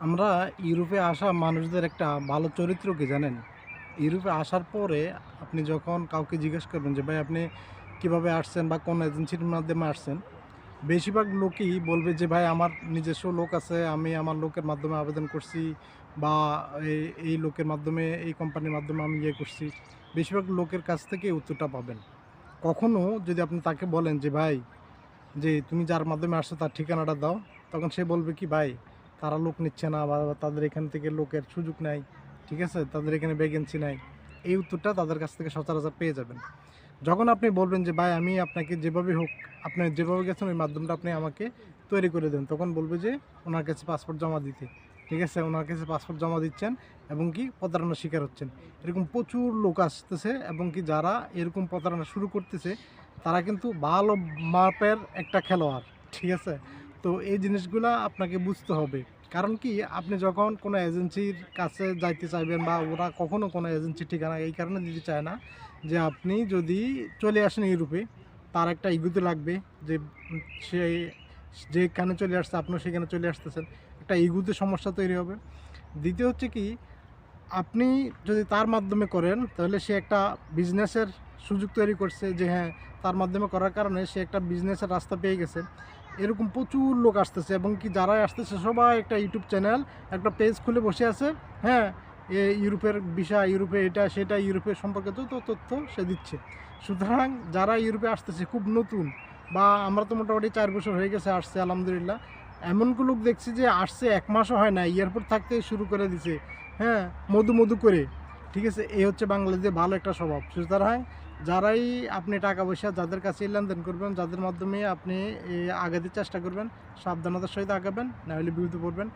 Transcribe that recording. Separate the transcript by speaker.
Speaker 1: আমরা ইউরোপে আসা মানুষদের একটা ভালো চরিত্র কি জানেন? ইউরোপে আসার পরে আপনি যখন কাউকে জিজ্ঞেস করবেন যে, ভাই, আপনি কীভাবে আসছেন বা কোন এজেন্সির মাধ্যমে আসছেন? বেশিরভাগ লোকই বলবে যে, ভাই, আমার নিজস্ব লোক আছে, আমি আমার লোকের মাধ্যমে আবেদন করছি বা এই এই লোকের মাধ্যমে, এই কোম্পানির মাধ্যমে আমি ইয়ে করছি। বেশিরভাগ লোকের কাছ থেকে উত্তরটা পাবেন। কখনো যদি আপনি তাকে বলেন যে, ভাই, যে, তুমি যার মাধ্যমে আসছো তার ঠিকানাটা দাও, তখন সে বলবে কি, ভাই তারা লোক নিচ্ছে না বা তাদের এখান থেকে লোকের সুযোগ নাই, ঠিক আছে? তাদের এখানে ভ্যাকেন্সি নাই। এই উত্তরটা তাদের কাছ থেকে সচরাচর পেয়ে যাবেন। যখন আপনি বলবেন যে, ভাই, আমি আপনাকে যেভাবে হোক, আপনি যেভাবে গেছেন, ওই মাধ্যমটা আপনি আমাকে তৈরি করে দেন। তখন বলবে যে, ওনার কাছে পাসপোর্ট জমা দিতে। ঠিক আছে? ওনার কাছে পাসপোর্ট জমা দিচ্ছেন এবং কি প্রতারণার শিকার হচ্ছেন। এরকম প্রচুর লোক আসতেছে এবং কি যারা এরকম প্রতারণা শুরু করতেছে, তারা কিন্তু ভালো মাপের একটা খেলোয়াড়, ঠিক আছে? তো এই জিনিসগুলা আপনাকে বুঝতে হবে। কারণ কি, আপনি যখন কোনো এজেন্সির কাছে যাইতে চাইবেন বা ওরা কখনো কোনো এজেন্সির ঠিকানা এই কারণে দিতে চায় না, যে আপনি যদি চলে আসেন ইউরোপে, তার একটা ইগুতে লাগবে যে সে যেখানে চলে আসছে, আপনিও সেখানে চলে আসতেছেন, একটা ইগুতে সমস্যা তৈরি হবে। দ্বিতীয় হচ্ছে কি, আপনি যদি তার মাধ্যমে করেন, তাহলে সে একটা বিজনেসের সুযোগ তৈরি করছে যে হ্যাঁ তার মাধ্যমে করার কারণে সে একটা বিজনেসের রাস্তা পেয়ে গেছে। এরকম প্রচুর লোক আসতেছে এবং কি যারাই আসতেছে সবাই একটা ইউটিউব চ্যানেল, একটা পেজ খুলে বসে আছে। হ্যাঁ এ ইউরোপের বিষয়, ইউরোপে এটা, সেটা, ইউরোপের সম্পর্কে যত তথ্য সে দিচ্ছে। সুতরাং যারা ইউরোপে আসতেছে, খুব নতুন বা আমরা তো মোটামুটি চার বছর হয়ে গেছে আসছে, আলহামদুলিল্লাহ। এমন লোক দেখছি যে আসছে এক মাসও হয় না এয়ারপোর্ট থাকতে শুরু করে দিছে। হ্যাঁ মধু মধু করে। ঠিক আছে এই হচ্ছে বাংলাদেশে ভালো একটা স্বভাব। সুতরাং যারাই আপনি টাকা পয়সা যাদের কাছে লেনদেন করবেন, যাদের মাধ্যমে আপনি আগাতে চেষ্টা করবেন, সাবধানতার সহিত আগাবেন নাহলে বিরুদ্ধে পড়বেন।